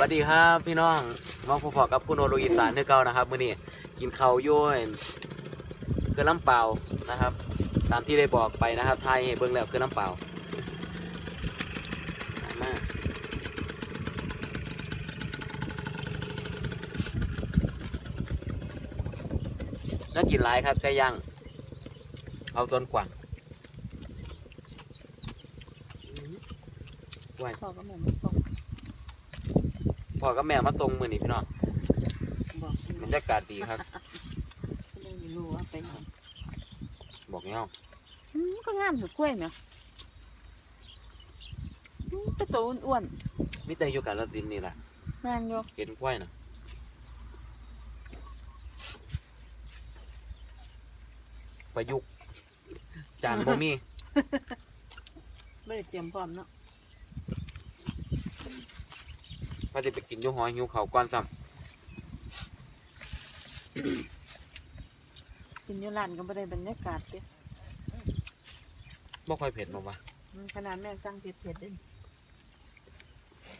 วัสดีครับพี่น้องมาพบกับคุณโอโลอีสานเนื้อเก่านะครับมื้อนี้กินข้าวอยุ่ยคือน้ำเปล่านะครับ ตามที่ได้บอกไปนะครับไทยให้เบิ่งแล้วคือน้ำเปล่ามาแล้วกินหลายครับไก่ย่างเอาต้นกวางไหวพ่อก็เหมือนมันส่ง พ่อกับแม่มาตรงมือนี่พี่น้องบอกบรรยากาศดีครับไม่รู้ว่าไปไหนบอกเงี้ยอืมก็งามอยู่กล้วยเนี่ยอืมก็โตอ้วนมิแต่อยู่กาลสินธุ์นี่แหละๆงานอยู่เห็นควายนะประยุกต์จานบ่มี ไม่ได้เตรียมพร้อมเนาะ พอจะไปกินอยูหอยหิวเขาวก่อนซ้กินอยู่ร้านก็ไม่ได้บรรยากาศเด้ำบ่ค่อยเผ็ดหรอกวะอืมขนาดแม่สั่งเผ็ดเผ็ดๆเด้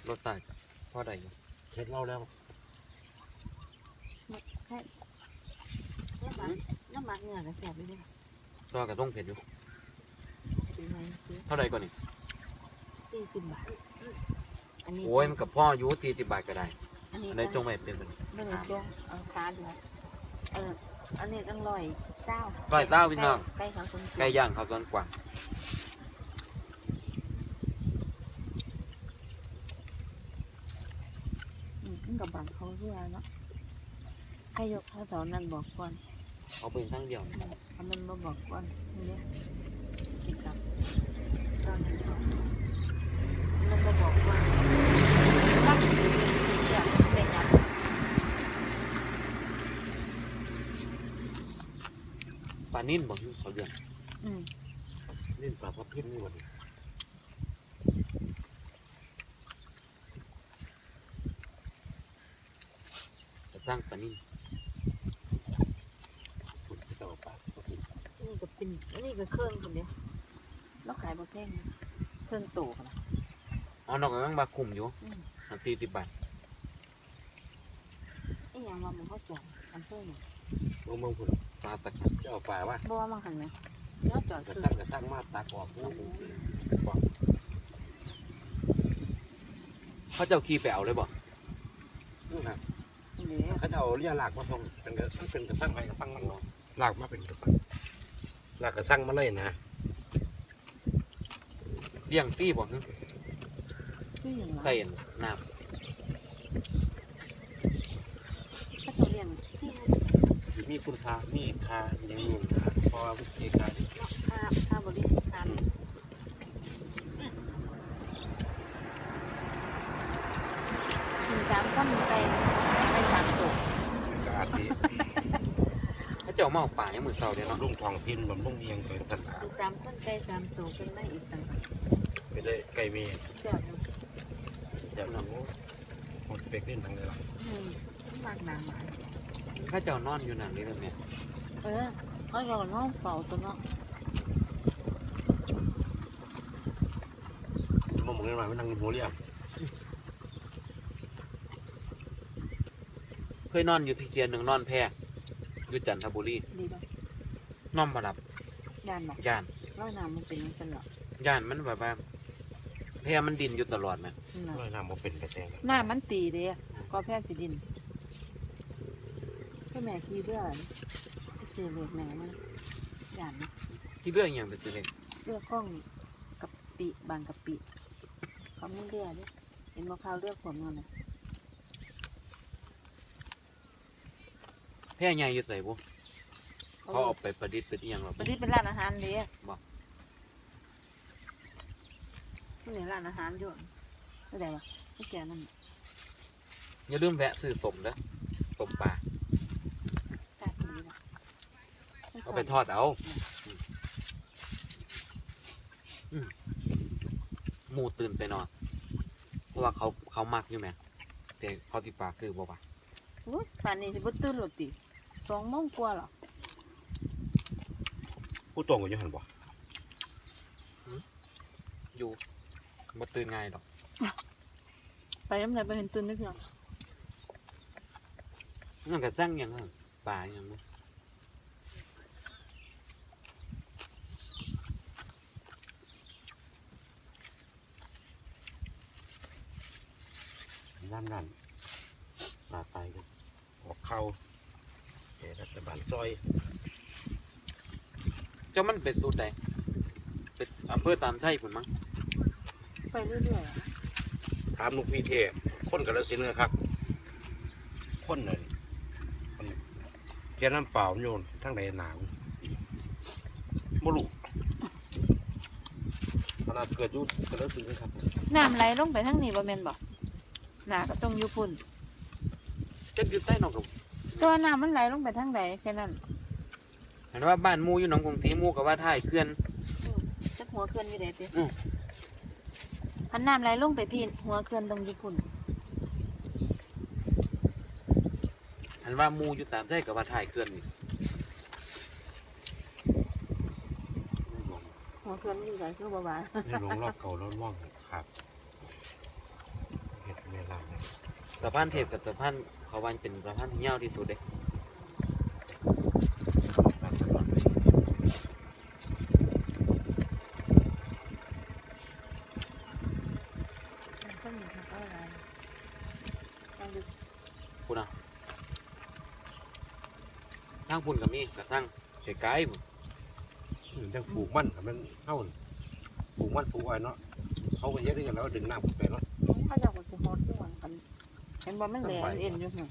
รสชาติพอได้อยู่เช็ดเหล่าแล้วแค่น้ำมันน้ำมันเนี่ยก็แสบไปเลยตัวกระต้องเผ็ดอยู่ ซื้อไหมซื้อเท่าไรก่อนนี่สี่สิบบาท อันนี้โอ้ยมันกับพ่ออยู่สี่สิบบาทก็ได้อันนี้อันไหนจงไว้เป็นมันไม่ได้จงเอาค้าเดียวเอออันนี้ตั้งร้อยเจ้าร้อยเต้าพี่น้องใกล้เขาสมไก่ย่างข้าวซ้อนกวางอืมมันกับบางเขาเรื่อยเนาะใครยกข้าวเสานั่นบอกก่อนเอาเป็นทั้งเดียวถ้ามันมาบอกก่อนนี่เนี่ยกินกับตอนนั้นก่อนมันมาบอกก่อนตั้งอยู่เสียได้ยัง ปลานิ่นบ่อยู่เขาเดือนอืมนี่ปลาพับพิษนี่หมดจะสร้างปลานิ่นคุณจะเอาปลาพับพิษนี่ก็เป็นอันนี้ก็เครื่องคนเดียวแล้วขายบะเพ่งนะเครื่องตู่นะอ๋อนอกจากนั้นมาคุมอยู่อืม สี่สิบบาทไอ้หยังว่ามันเขาจอดอำเภอเนี่ยมึงมึงคุณ ปลาตะกจะเอาปลาว่าบ่ว่ามันหันไหมแล้วจอดกระซื้อตั้งกระตั้งมาตากออกผู้เขาเจ้าขี้ไปเอาเลยบ่นี่นะเดี๋ยวเขาจะเอาเรียหลากมาทงเป็นกระเป็นกระตั้งไปกระตั้งมันเนาะหลากมาเป็นกระตั้งหลากกระตั้งมาเลยนะเลี้ยงฟรีบ่ฮึชื่ออย่างไรใส่น้ถ้าตัวเรียนที่ มี คุณค่ามีค่าอย่างนี้นะเพราะว่าเอกาค่าค่าบริการถึงสามคนไปไปสามตัวกอาทีำเขาเจ้าเอาปลาย่างมือเช้าเด้เนาะลุงทองพินบำรุงเอียงไปตลาดถึงสามคนไปสามตัวเป็นได้อีกต่างไปได้ไก่เมีเจ้าอยากรู้หมดเป็กเล่นทางไหนล่ะอืมมากหนาหมา เขาเจ้านอนอยู่นั่นนี่เลยแม่เออเขารอน้องเฝ้าตัวเนาะมองมองเล่นมาไม่นั่งหัวเรียบเคยนอนอยู่ที่เทียนหนึ่งนอนแพร่อยู่จันทบุรีดีป่ะนอนบ่หลับยานบอกย่านร้อยน้ำมันเป็นยังไงหรอย่านมันแบบว่าแพร่มันดินอยู่ตลอดไหมน่ะร้อยน้ำมันเป็นกระแตงหน้ามันตีเลยอะก็แพทย์สิดิน ก็แม่ขี่เรือซื้อเลือกแม่มันยานนะที่เรื่องอหย่างเป็นตัวเล็กเลือกกล้องกับปีบางกับปีเขาไม่เลือกเลยเห็นมะพร้าวเลือกผมมันน่ะแพร่ใหญ่อยู่ใส่บุเขาเอาไปประดิษฐ์เป็นอหย่างหรอวันนี้เป็นร้านอาหารเลยบ่ที่ไหนร้านอาหารอยู่ไม่ได้ปะไม่แก่นั่นอย่าลืมแวะซื้อสมเด้อสมปลาตาดีนะ เอาไปทอดเอาอืมหมูตื่นไปนอนเพราะว่าเขาเขามักอยู่ไหมแต่เขาติปากคือบ่ปะอุ้ยป่านนี้สิบุตื่นหรอติสองโมงกว่าหรอผู้ตรงกับยูหันบ่อยู่บ่ตื่นง่ายดอกไปยังไงไปเห็นตุนนึกอย่างมันก็สั่งหยังครับปลาหยังบ่ นั่นนั่นปลาตายกันออกเข้าเอรัฐบาลซอยเจ้ามันเป็นสูตรใดเป็นอำเภอสามชัยพุ่นมั้งไปเรื่อยๆอะถามลูกพี่เทพคนกระสินธุ์นะครับ คนเลยมันเพียน้ำเปล่ามันโยนทั้งใดหนาวไม่รู้ขนาดเกิดอยุกระสินธุ์นะครับน้ำไหลลงไปทั้งนี้บ่แม่นบ่ หนาก็ต้องอยู่พุ่นจักอยู่ใต้หนองกับตัวน้ำมันไหลลงไปทางใดแค่นั้นเห็นว่าบ้านหมู่อยู่หนองกรุงศรีหมู่กับว่าท้ายเขื่อนจักหัวเขื่อนอยู่ไหนติอืมพันน้ำไหลลงไปที่หัวเขื่อนตรงญี่ปุ่นเห็นว่าหมู่อยู่สามชัยกับว่าท้ายเขื่อนนี่หัวเขื่อนอยู่ไหนคือบ่ว่านี่หลวงรอบเก่าแล้วว่างครับ เห็ดเวลาเนี่ยสะพานเทพกับสะพานเขาวันเป็นสะพานที่ยาวที่สุดเด้รัฐบาลเลยมันก็มีทางอะไรลองดูพุ่นอะทางพุ่นกับมีกับทางไกลๆพุ่นอืมยังปลูกมันกับมันเข้าน่ะปลูกมันปลูกอ้อยเนาะเขาก็เยอะด้วยกันแล้วดึงน้ำขึ้นไปเนาะ เขาเจะก็สิฮอดด้วยกันเห็นบ่มันแหลมเอ็นอยู่หั่น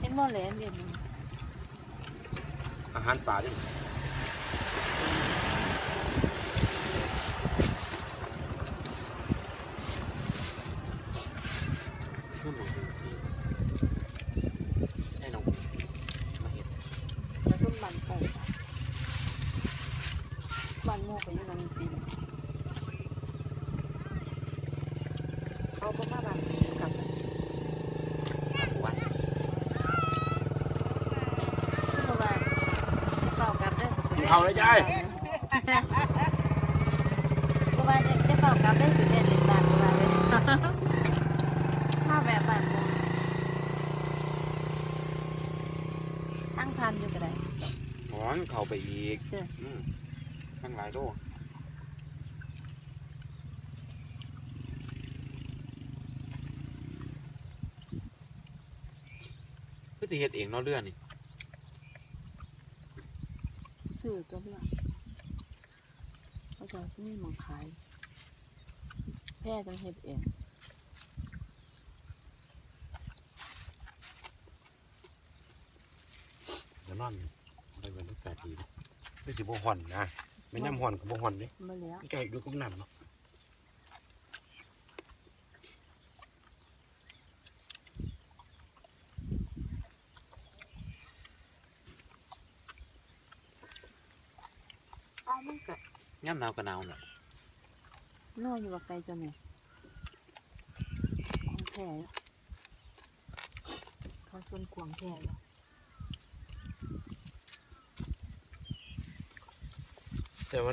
เห็นบ่แหลมเอ็นอยู่อาหารป่าด้วยขึ้นหนองกรุงศรีให้หนองกรุงศรีมาเห็ดแล้วต้นบันโป่งบันโมกก็อยู่นั่นปี เอาก็มาบันกลับวัดเพราะว่าเฝ้ากลับเด้อเอาเลยยายเพราะว่าจะเฝ้ากลับได้สุดเด่นเลยตามเพราะว่าเลยมาแบบบันโมกตั้งพันอยู่ก็ได้หอนเข้าไปอีกเอออืมทั้งหลายโล ก็จะเฮ็ดเองเนาะเรื่องนี่ซื้อตัวเนี้ยเขาจะมีหมองขาย แพร่จังเฮ็ดเองเดี๋ยวนอนไปบรรยากาศดีนะไม่สิบ่ห่อนนะไม่ย่ำห่อนกับบ่ห่อนนี่มาแล้วใกล้ดูกับน้ำเนาะ มันก็ย่ำหนาวก็หนาวน่ะนอนอยู่กับไกลจังไงของแท้อยู่เขาชวนกวางแท้อยู่แต่ว่า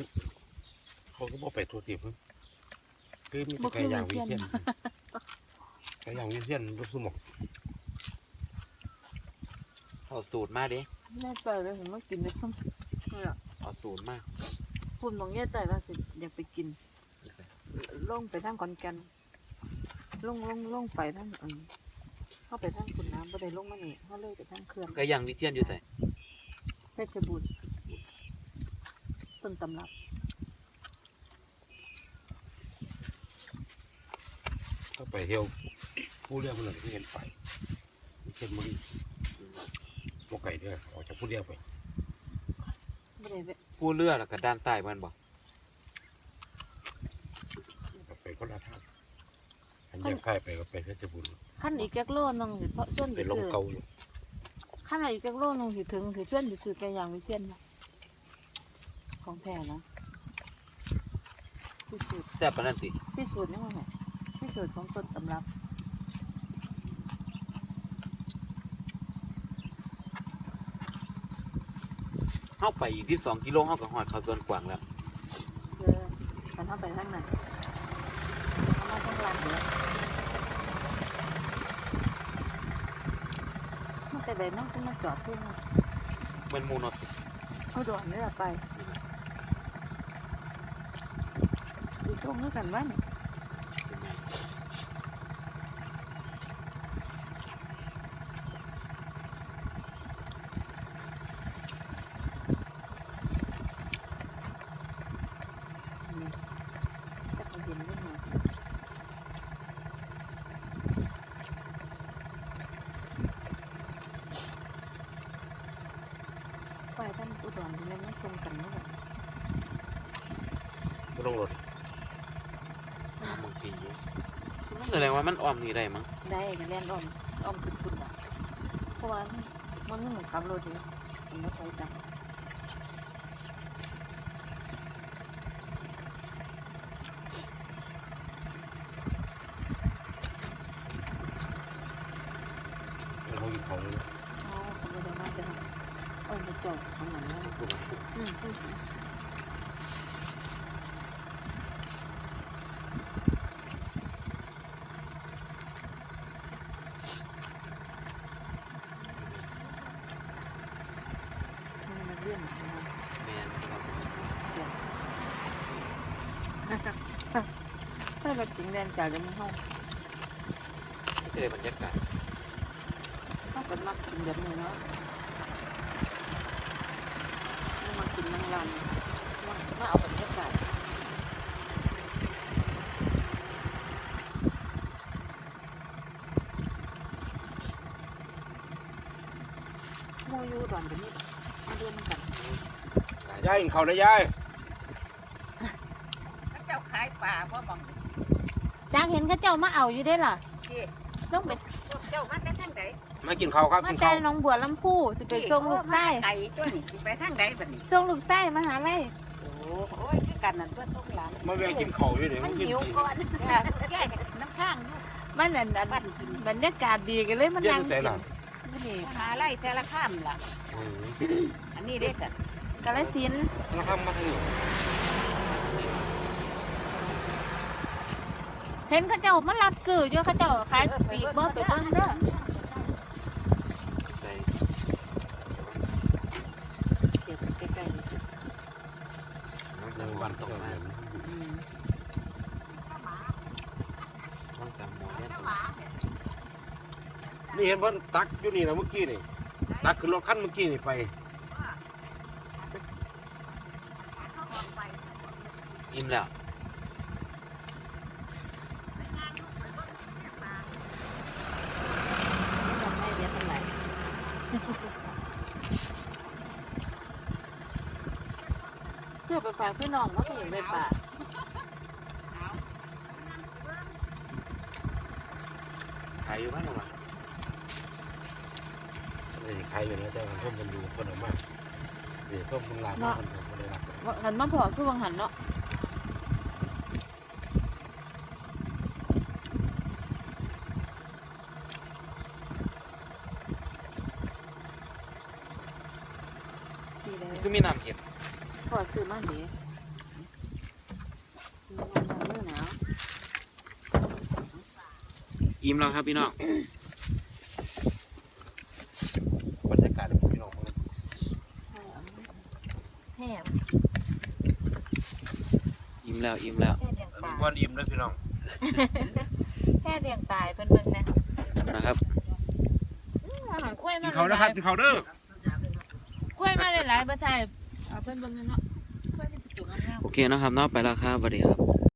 เขาก็บ่ไปทัวทีมนคือมีแต่ไก่ย่างวิเชียนไก่ย่างวิเชียนรูปสมองเอาสูตรมาดิแน่ใจเลยเห็นว่ากินได้ทั้งเนี่ยเอาสูตรมา คุณมองแย่ใจว่าสิอยากไปกินลงไปทางขอนแก่นลงลงลงไปทางอืมเข้าไปทางขุนน้ำบ่ได้ลงมานี่เขาเลยไปทางเขื่อนไก่ย่างวิเชียนอยู่ใส่เพชรบุรีต้นตำรับถ้าไปเที่ยวผู้เรียกมันหนึ่งที่เห็นไปวิเชียนบุรีบ่ไก่เด้อออกจากผู้เรียกไป บ่ได้ไปผู้เรือแล้วก็ด้านใต้มันบ่ก็ไปคนละทางอันแยกค่ายไปก็ไปเพชรบุรีขั้นอีกจักโลนึงสิเพราะส่วนไปสิลงซื้อเกาอยู่ขั้นอีกจักโลนึงสิถึงสิส่วนสิซื้อไก่ย่างวิเชียนนะของแท้นะพิสูจน์แซ่บปานนั้นติพิสูจน์นี่ว่าไงพิสูจน์ของต้นตำรับ เฮาไปอีก12กิโลเฮาก็ฮอดเขาสวนกวางแล้วเออกันเข้าไปทางไหนอร้านเดียวมันแต่ใดน้องก็มาจอดทุ่งเป็นหมูนอดเอาดอนนี่ละไปดูตรงนี้กันว่านี่นี่จะไปเห็นได้ไงไปท่าน อุดรที่นั่นไม่ชมกันเมื่อไหร่ไม่ต้องรถบางทีอยู่แสดงว่ามันอ้อมนี่ได้มั้งได้กันเรียนอ้อมอ้อมขึ้นคุณอะเพราะว่ามันไม่เหมือนขับรถเลยมันไม่ใช่จัง ไม่ต้องกินของเลย อ๋อขับรถได้มากเลย เออจะจอดของมันแล้วอืมอืมมันเลื่อนมาแมนครับ ถ้าแบบจริงเรียนจา กเดี๋ยวมันห้องนี่คือได้บรรยากาศถ้าเป็นมักกินแบบนี้เนาะไม่มากินนั่งรันมามาเอาบรรยากาศโมยูดอนเดี๋ยวนี้มาเรียนกันยายกินข้าวได้ยายเจ้าขายป่าพ่อบังจางเห็นเข้าเจ้ามาเอาอยู่ได้ล่ะที่ ต้องไปเจ้ามาแต่ทางใดมากินข้าวครับมากินแต่ข้าวหน้องบัวลำพูสิไปส่งลูกไส้ไก่ตัวนี้สิไปทางใดบัดนี้ส่งลูกไส้มาหาไรโอ้โอ้ยคือกันนั่นตัวทุกหลานมาแวะกินข้าวอยู่เดี๋ยวมันมากินหิวกินก่อนแก่น้ำข้างอยู่มันอันอันบ้านกินบรรยากาศดีกันเลยมันเรียนนั่งที่ไหนล่ะนี่นี่หาไร่แต่ละข้ามล่ะอืมอันนี้เด็กอะกาลสินธุ์แล้วข้ามมาทางนี้ เห็นเขาเจ้ามารับซื้ออยู่เขาเจ้าขายปีกบ่ไปเบิ่งเด้อใจเบใกล้น้องวันตกมาต้องจำหมอเนี่ยนี่เห็นว่าตักอยู่นี่นะเมื่อกี้นี่ ตักขึ้นรถคันเมื่อกี้นี่ไปอิ่มแล้ว ๆทำให้เรียนเท่าไหร่เชื่อไปฝากพี่น้องเนาะพี่หญิงไปฝากขายอยู่บ้านหรอวะนี่ใครอยู่นะเจ้าของเพิ่มมันอยู่คนเอามากเดี๋ยวเพิ่มมันลามากคนเดียวคนเลยรับว่าหันมาพอคือวังหันเนาะดีเลย คือมีน้ำเก็บ พอซื้อมาดีมีงานมือหนาว อิ่มแล้วครับพี่น้องบรรยากาศของพี่น้องเขาแห้งอิ่มแล้วอิ่มแล้วแค่เลี้ยงตายวันอิ่มเลยพี่น้องแค่เลี้ยงตายเป็นเบิ่งนะนะครับอาหารกล้วยกิมานข้าวนะครับกินข้าวเด้อกล้วยมาหลายๆประชายเอาเป็นเบิ่งกันเนาะกล้วยที่จุกงามโอเคนะครับเนาะไปแล้วครับสวัสดีครับ